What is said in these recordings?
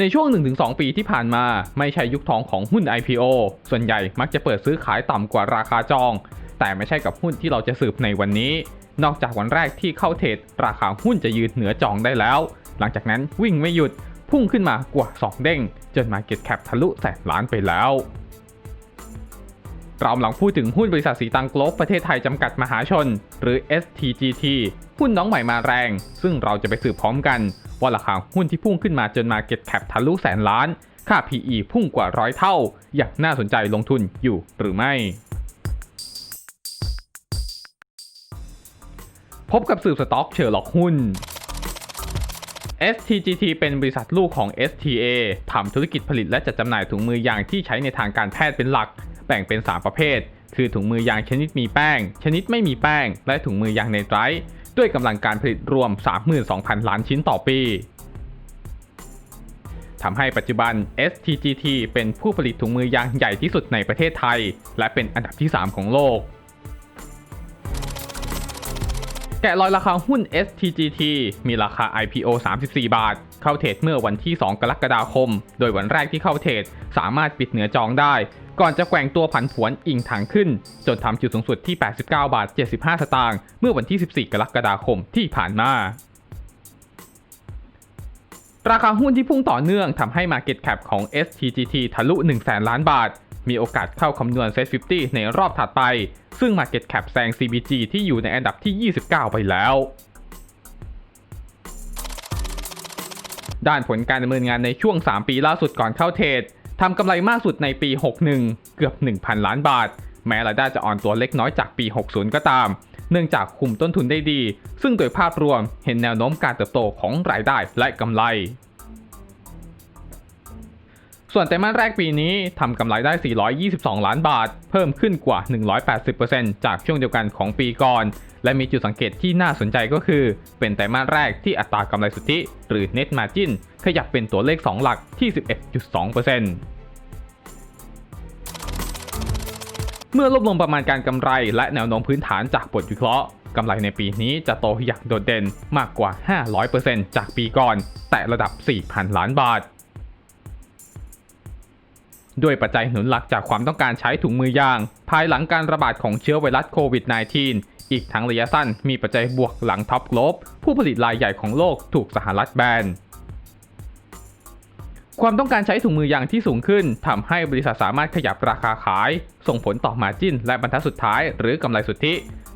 ในช่วง 1-2 ปีที่ผ่านมาไม่ใช่ยุคทองของหุ้น IPO ส่วนใหญ่มักจะเปิดซื้อขายต่ำกว่าราคาจอง แต่ไม่ใช่กับหุ้นที่เราจะสืบในวันนี้ นอกจากวันแรกที่เข้าเทรดราคาหุ้นจะยืนเหนือจองได้แล้ว หลังจากนั้นวิ่งไม่หยุดพุ่งขึ้นมากว่า 2 เด้ง จนมาเก็ตแคปทะลุแสนล้านไปแล้ว เราหลังพูดถึงหุ้นบริษัทสีตังโกลบประเทศไทยจำกัดมหาชน หรือ STGT หุ้นน้องใหม่มาแรง ซึ่งเราจะไปสืบพร้อมกัน ว่าราคาหุ้นที่พุ่งขึ้นมาจนมาเก็ตแคปทะลุแสนล้าน ค่า PE พุ่งกว่าร้อยเท่า อย่างน่าสนใจลงทุนอยู่หรือไม่ พบกับสืบสต็อกเชอร์ล็อกหุ้น STGT เป็นบริษัทลูกของ STA ทำธุรกิจผลิตและจัดจำหน่ายถุงมือยางที่ใช้ในทางการแพทย์เป็นหลัก แบ่งเป็น 3 ประเภท คือถุงมือยางชนิดมีแป้ง ชนิดไม่มีแป้ง และถุงมือยางในไตร์ด้วยกำลังการผลิตรวม 32,000 ล้านชิ้นต่อปีทำให้ปัจจุบัน STGT เป็นผู้ผลิตถุงมือยางใหญ่ที่สุดในประเทศไทย และเป็นอันดับที่ 3 ของโลก แกะรอยราคาหุ้น STGT มีราคา IPO 34 บาท เข้าเทรดเมื่อวันที่ 2 กรกฎาคม โดยวันแรกที่เข้าเทรดสามารถปิดเหนือจองได้ ก่อนจะแกว่งตัวผันผวนอิงทางขึ้น จนทำจุดสูงสุดที่ 89 บาท 75 สตางค์เมื่อวันที่ 14 กรกฎาคมที่ผ่านมาราคาหุ้นที่พุ่งต่อเนื่องทำให้ Market Cap ของ STGT ทะลุ 1 0 0 0 0ล้านบาท มีโอกาสเข้าคำนวณ Set 50 ในรอบถัดไป ซึ่ง Market Cap แซง CBG ที่อยู่ในอันดับที่ 29 ไปแล้ว ด้านผลการดำเนินงานในช่วง 3 ปีล่าสุดก่อนเข้าเทรด ทำกำไรมากสุดในปี 61 เกือบ 1,000 ล้านบาท แม้รายได้จะอ่อนตัวเล็กน้อยจากปี 60 ก็ตาม เนื่องจากคุมต้นทุนได้ดี ซึ่งโดยภาพรวมเห็นแนวโน้มการเติบโตของรายได้และกำไร ส่วนไตรมาสแรกปีนี้ทำกำไรได้ 422 ล้านบาท เพิ่มขึ้นกว่า 180%จากช่วงเดียวกันของปีก่อน และมีจุดสังเกตที่น่าสนใจก็คือ เป็นไตรมาสแรกที่อัตรากำไรสุทธิ หรือ net margin ขยับเป็นตัวเลข 2 หลักที่ 11.2%เมื่อรวบรวมประมาณการกำไรและแนวโน้มพื้นฐานจากบทวิเคราะห์กำไรในปีนี้จะโตอย่างโดดเด่นมากกว่า 500%จากปีก่อน แต่ระดับ 4,000 ล้านบาท ด้วยปัจจัยหนุนหลักจากความต้องการใช้ถุงมือยาง ภายหลังการระบาดของเชื้อไวรัสโควิด -19 อีกทั้งระยะสั้นมีปัจจัยบวกหลังท็อปโลบผู้ผลิตรายใหญ่ของโลกถูกสหรัฐแบนความต้องการใช้ถุงมือยางที่สูงขึ้นทำให้บริษัทสามารถขยับราคาขาย ส่งผลต่อมาจิ้นและบรรทัดสุดท้าย หรือกำไรสุทธิ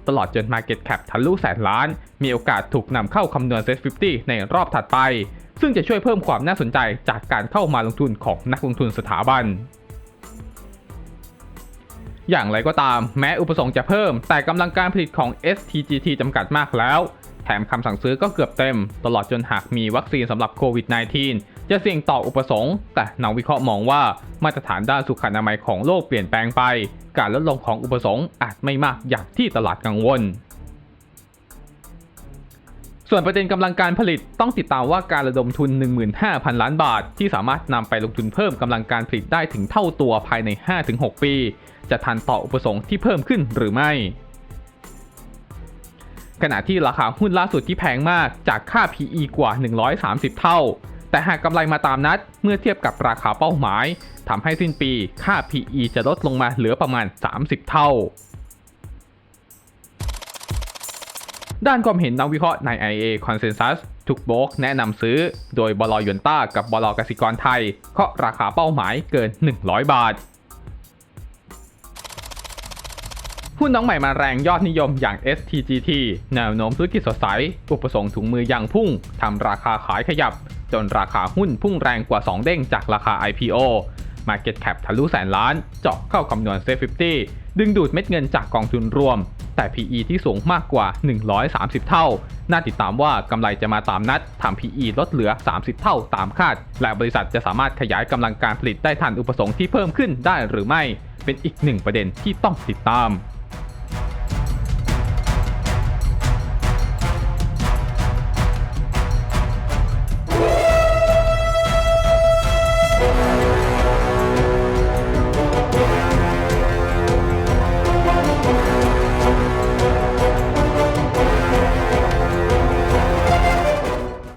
ตลอดจน Market Cap ทะลุแสนล้าน มีโอกาสถูกนำเข้าคำนวณ Set 50 ในรอบถัดไป ซึ่งจะช่วยเพิ่มความน่าสนใจจากการเข้ามาลงทุนของนักลงทุนสถาบัน อย่างไรก็ตามแม้อุปสงค์จะเพิ่ม แต่กำลังการผลิตของ STGT จำกัดมากแล้ว แถมคำสั่งซื้อก็เกือบเต็ม ตลอดจนหากมีวัคซีนสำหรับโควิด -19 จะเสี่ยงต่ออุปสงค์ แต่นักวิเคราะห์มองว่ามาตรฐานด้านสุขอนามัยของโลกเปลี่ยนแปลงไป การลดลงของอุปสงค์อาจไม่มากอย่างที่ตลาดกังวล ส่วนประเด็นกำลังการผลิตต้องติดตามว่าการระดมทุน 15,000 ล้านบาท ที่สามารถนำไปลงทุนเพิ่มกำลังการผลิตได้ถึงเท่าตัวภายใน 5-6 ปี จะทันต่ออุปสงค์ที่เพิ่มขึ้นหรือไม่ขณะที่ราคาหุ้นล่าสุดที่แพงมากจากค่า PE กว่า 130 เท่า แต่หากกำไรมาตามนัดเมื่อเทียบกับราคาเป้าหมายทำให้สิ้นปีค่า PE จะลดลงมาเหลือประมาณ 30 เท่า ด้านความเห็นนักวิเคราะห์ใน IA Consensus ทุกโบรกแนะนำซื้อ โดยบลยนต้ากับบลกสิกรไทยเคาะราคาเป้าหมายเกิน 100 บาทหุ้นน้องใหม่มาแรงยอดนิยมอย่าง STGT แนวโน้มธุรกิจสดใส อุปสงค์ถุงมือยางพุ่ง ทำราคาขายขยับ จนราคาหุ้นพุ่งแรงกว่า 2 เด้งจากราคา IPO Market Cap ทะลุแสนล้าน เจาะเข้าคำนวณ Set 50 ดึงดูดเม็ดเงินจากกองทุนรวม แต่ PE ที่สูงมากกว่า 130 เท่า น่าติดตามว่ากำไรจะมาตามนัดทำ PE ลดเหลือ 30 เท่าตามคาด และบริษัทจะสามารถขยายกำลังการผลิตได้ทันอุปสงค์ที่เพิ่มขึ้นได้หรือไม่ เป็นอีกหนึ่งประเด็นที่ต้องติดตาม